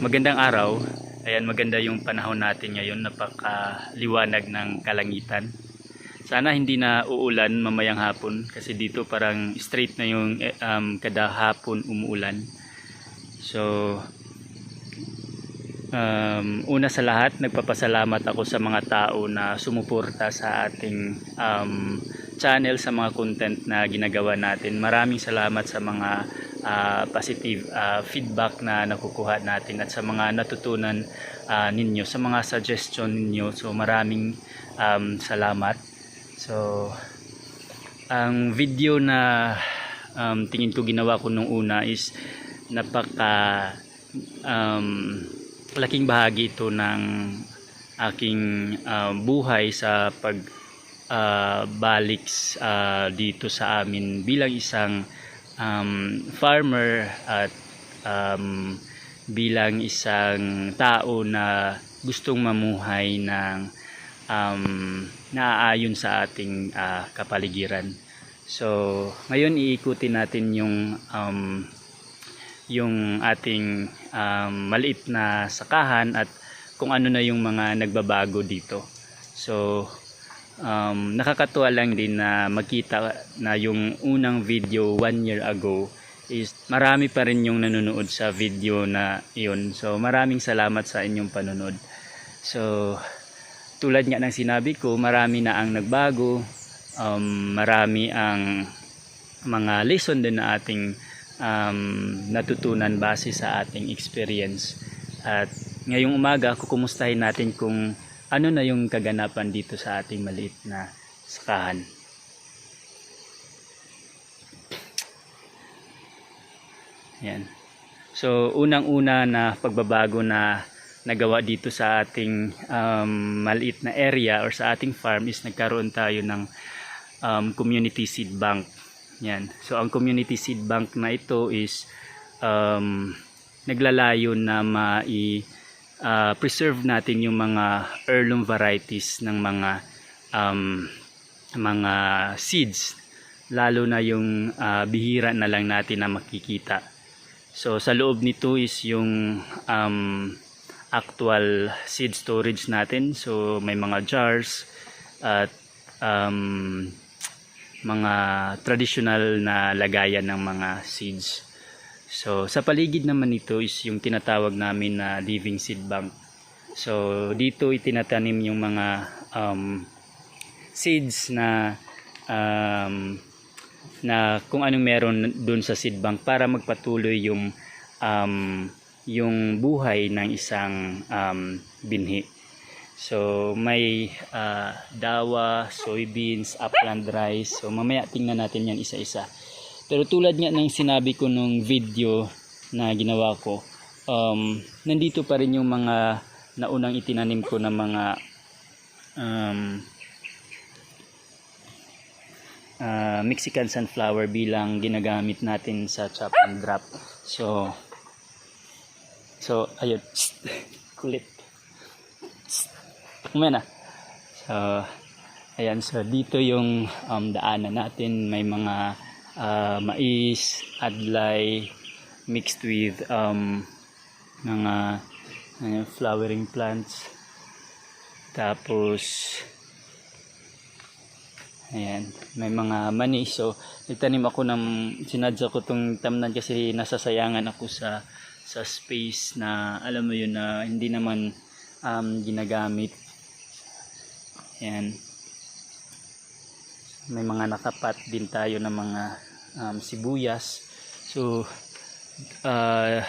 magandang araw. Ayan, maganda yung panahon natin ngayon. Napakaliwanag ng kalangitan. Sana hindi na uulan mamayang hapon kasi dito parang straight na yung eh, um, kada hapon umuulan. So, um, una sa lahat, nagpapasalamat ako sa mga tao na sumuporta sa ating um, channel, sa mga content na ginagawa natin. Maraming salamat sa mga ah, positive ah, feedback na nakukuha natin at sa mga natutunan ah, ninyo, sa mga suggestion ninyo. So maraming um, salamat. So ang video na um, tingin ko ginawa ko nung una is napaka um, laking bahagi ito ng aking ah, buhay sa pag ah, balik ah, dito sa amin bilang isang um, farmer at um, bilang isang tao na gustong mamuhay ng um, naaayon sa ating ah, kapaligiran. So, ngayon iikutin natin yung um, yung ating um, maliit na sakahan at kung ano na yung mga nagbabago dito. So, um, nakakatuwa lang din na makita na yung unang video one year ago is marami pa rin yung nanonood sa video na iyon. So, maraming salamat sa inyong panonood. So, tulad nga ng sinabi ko, marami na ang nagbago, um, marami ang mga lesson din na ating um, natutunan base sa ating experience. At ngayong umaga, kukumustahin natin kung ano na yung kaganapan dito sa ating maliit na sakahan. Yan. So, unang-una na pagbabago na nagawa dito sa ating um, maliit na area or sa ating farm is nagkaroon tayo ng um, community seed bank. Yan. So, ang community seed bank na ito is um, naglalayo na mai uh, preserve natin yung mga heirloom varieties ng mga um, mga seeds. Lalo na yung uh, bihira na lang natin na makikita. So sa loob nito is yung um, actual seed storage natin. So may mga jars at um, mga traditional na lagayan ng mga seeds So, sa paligid naman nito is yung tinatawag namin na living seed bank. So, dito itinatanim yung mga um, seeds na um, na kung anong meron dun sa seed bank para magpatuloy yung um, yung buhay ng isang um, binhi. So, may uh, dawa, soybeans, upland rice. So, mamaya tingnan natin yan isa-isa. Pero tulad nga ng sinabi ko nung video na ginawa ko, um, nandito pa rin yung mga naunang itinanim ko na mga um, uh, Mexican sunflower bilang ginagamit natin sa chop and drop. So, so ayun, kulit. Kumena. So, ayan, so dito yung um, daanan natin, may mga uh, mais, adlay, mixed with um, mga ano, flowering plants. Tapos, ayan, may mga mani. So, nagtanim ako ng, sinadya ko itong tamnan kasi nasasayangan ako sa sa space na alam mo yun na hindi naman um, ginagamit. Ayan may mga nakapat din tayo ng mga um, sibuyas. So uh,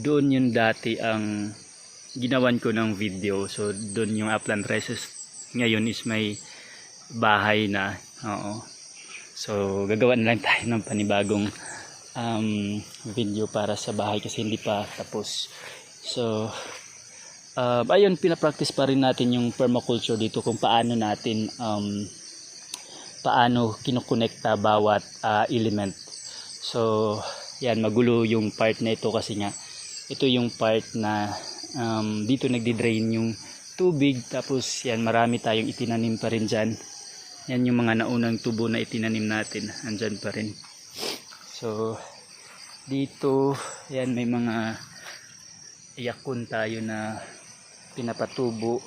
doon yun dati ang ginawan ko ng video. So doon yung upland rices ngayon is may bahay na. Oo. So gagawa na lang tayo ng panibagong um, video para sa bahay kasi hindi pa tapos. So uh, ayun pinapractice pa rin natin yung permaculture dito kung paano natin um, paano kinukonekta bawat uh, element. So, yan, magulo yung part na ito kasi nga, ito yung part na um, dito nagdi-drain yung tubig. Tapos, yan, marami tayong itinanim pa rin dyan. Yan yung mga naunang tubo na itinanim natin. Andyan pa rin. So, dito, yan, may mga yakun tayo na pinapatubo.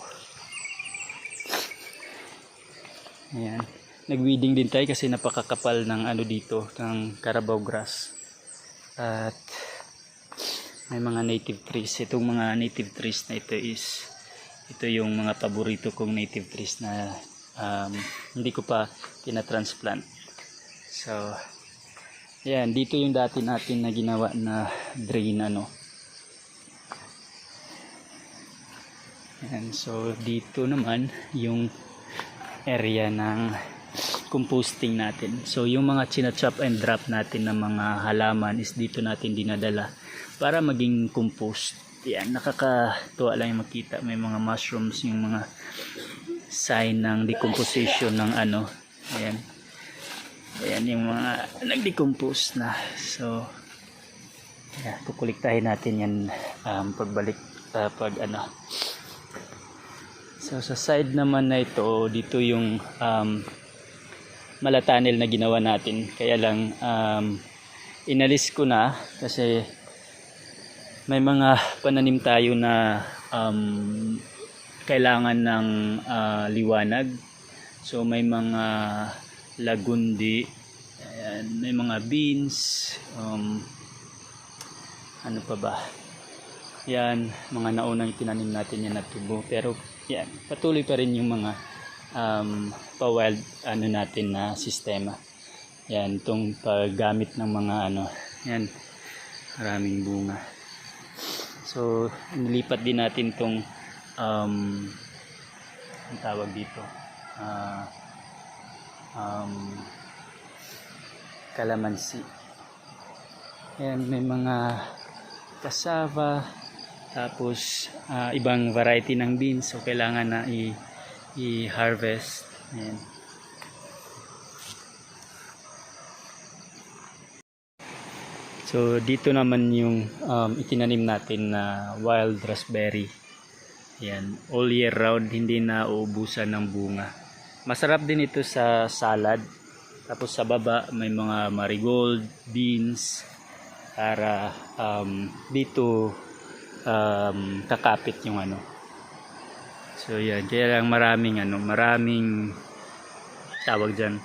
Ayan. Nag-weeding din tayo kasi napakakapal ng ano dito, ng Carabao grass. At may mga native trees. Itong mga native trees na ito is ito yung mga paborito kong native trees na um, hindi ko pa tinatransplant. So, yan, dito yung dati natin na ginawa na drain ano. Yan, so dito naman yung area ng composting natin. So yung mga chinachop and drop natin ng mga halaman is dito natin dinadala para maging compost. Yan, nakakatuwa lang yung makita. May mga mushrooms, yung mga sign ng decomposition ng ano. Ayan. Ayan yung mga nag-decompose na. So, yeah, kukuliktahin natin yan um, pagbalik uh, pag ano. So, sa side naman na ito, dito yung um, malatanil na ginawa natin. Kaya lang, um, inalis ko na kasi may mga pananim tayo na um, kailangan ng ah, liwanag. So may mga lagundi, ayan, may mga beans, um, ano pa ba? Yan, mga naunang tinanim natin yan na tubo. Pero yan, patuloy pa rin yung mga um, pa-wild ano natin na sistema. Yan, itong paggamit ng mga ano, yan, maraming bunga. So, nilipat din natin tong um, ang tawag dito ah um, kalamansi. Ayan, may mga cassava, tapos ah, ibang variety ng beans. So, kailangan na i- i-harvest. Ayan. So dito naman yung um, itinanim natin na wild raspberry. Yan, all year round hindi na uubusan ng bunga. Masarap din ito sa salad. Tapos sa baba may mga marigold, beans para um, dito um, kakapit yung ano. So yan, kaya lang maraming ano, maraming tawag diyan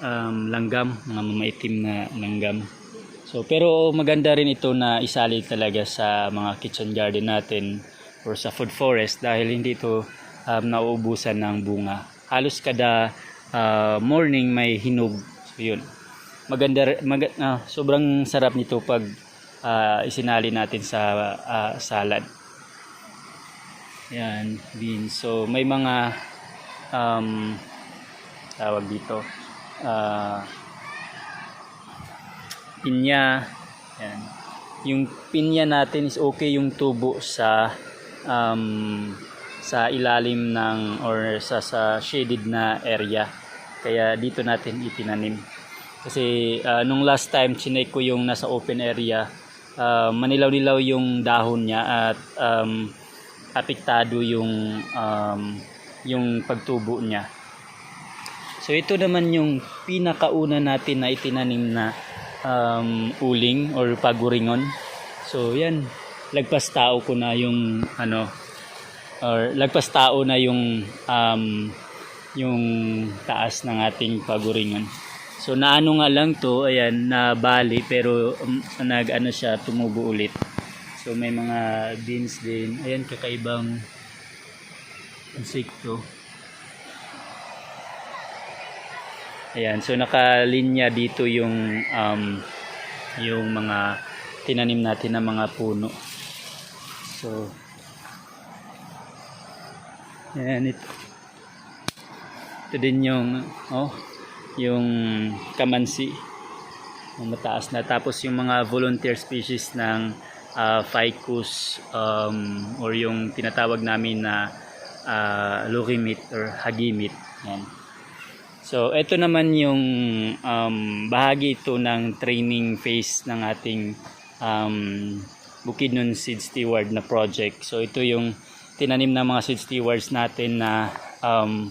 um, langgam, mga mamaitim na langgam. So, pero maganda rin ito na isali talaga sa mga kitchen garden natin or sa food forest dahil hindi ito um, nauubusan ng bunga. Halos kada uh, morning may hinog. So, yun. Maganda, mag, ah, sobrang sarap nito pag ah, isinali natin sa ah, salad. Yan, beans. So, may mga um, tawag dito. Ah, pinya. Yan. Yung pinya natin is okay yung tubo sa um, sa ilalim ng or sa sa shaded na area. Kaya dito natin itinanim. Kasi ah, nung last time chinek ko yung nasa open area, ah, manilaw-nilaw yung dahon niya at um, apektado yung um, yung pagtubo niya. So ito naman yung pinakauna natin na itinanim na um, uling or paguringon. So yan, lagpas tao ko na yung ano or lagpas tao na yung um, yung taas ng ating paguringon. So naano nga lang to, ayan, na bali pero um, nag ano siya tumubo ulit. So may mga beans din. Ayan kakaibang insekto. Ayan, so nakalinya dito yung um, yung mga tinanim natin na mga puno. So Ayan ito. Ito din yung oh, yung kamansi. Mataas na tapos yung mga volunteer species ng uh, ficus um, or yung tinatawag namin na uh, lukimit or hagimit. Yan. So, ito naman yung um, bahagi ito ng training phase ng ating um, Bukidnon Seed Steward na project. So, ito yung tinanim ng mga seed stewards natin na um,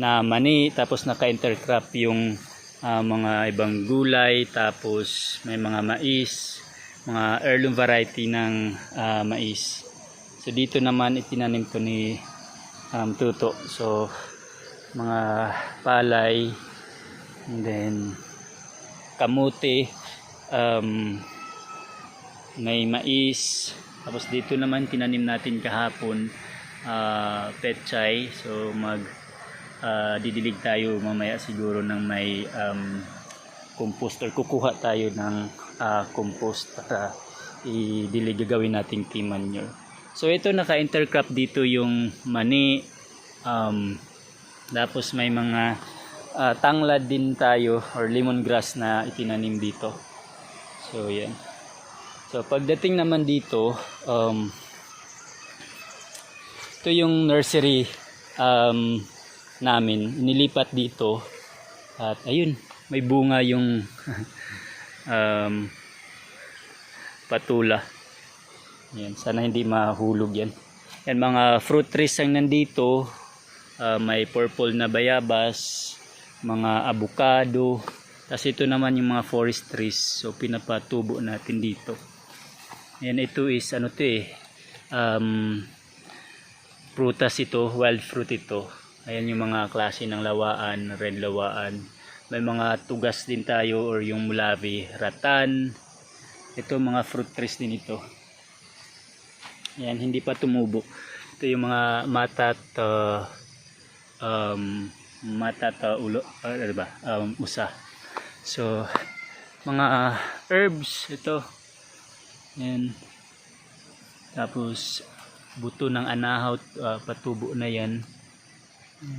na mani, tapos naka-intercrop yung ah, mga ibang gulay, tapos may mga mais, mga heirloom variety ng ah, mais. So dito naman itinanim ko ni um, Tuto. So mga palay and then kamote um, may mais tapos dito naman tinanim natin kahapon ah, petchay so mag ah, didilig tayo mamaya siguro ng may um, compost or kukuha tayo ng ah, compost para idilig gagawin nating tea manure so ito naka-intercrop dito yung mani um, tapos may mga ah, tanglad din tayo or lemongrass na itinanim dito so yan So pagdating naman dito, um, ito yung nursery um, namin. Inilipat dito. At ayun, may bunga yung um, patula. Yan, sana hindi mahulog yan. Yan mga fruit trees ang nandito. Ah, may purple na bayabas, mga avocado. Tapos ito naman yung mga forest trees. So pinapatubo natin dito. Yan ito is ano to eh. Um, prutas ito, wild fruit ito. Ayan yung mga klase ng lawaan, red lawaan. May mga tugas din tayo or yung mulavi, ratan. Ito mga fruit trees din ito. Yan, hindi pa tumubo. Ito yung mga matat uh, um, matat uh, ulo, uh, ano? Um, usa. So, mga uh, herbs ito. Yan. Tapos buto ng anahaw uh, patubo na yan.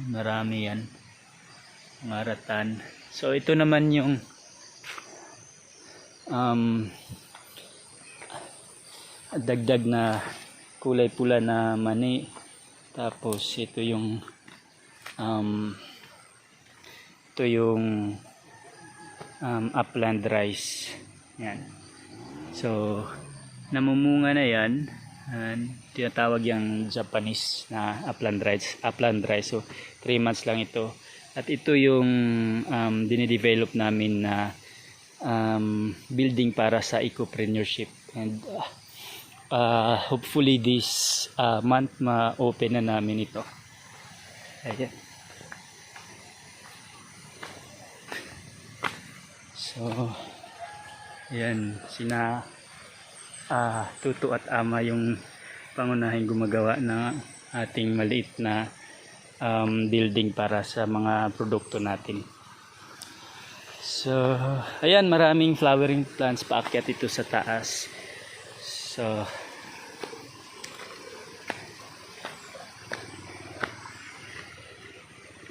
Marami yan. Mga ratan. So ito naman yung um, dagdag na kulay pula na mani. Tapos ito yung um, ito yung um, upland rice. Yan. So, namumunga na yan. Tinatawag yung Japanese na upland rice. Upland rice. So, 3 months lang ito. At ito yung um, dinidevelop namin na um, building para sa ecopreneurship. And uh, uh, hopefully this uh, month ma-open na namin ito. Ayan. So, Ayan, sina ah, Tuto at Ama yung pangunahing gumagawa ng ating maliit na um, building para sa mga produkto natin. So, ayan, maraming flowering plants paakyat ito sa taas. So,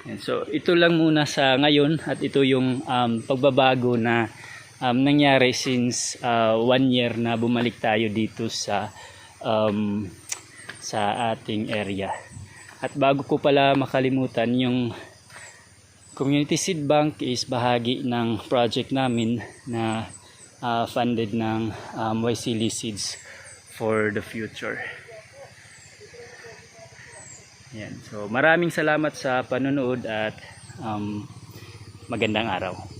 Yan. So, ito lang muna sa ngayon at ito yung um, pagbabago na um, nangyari since uh, one year na bumalik tayo dito sa um, sa ating area. At bago ko pala makalimutan yung Community Seed Bank is bahagi ng project namin na uh, funded ng um, YCL Seeds for the future. Yan. So maraming salamat sa panonood at um, magandang araw.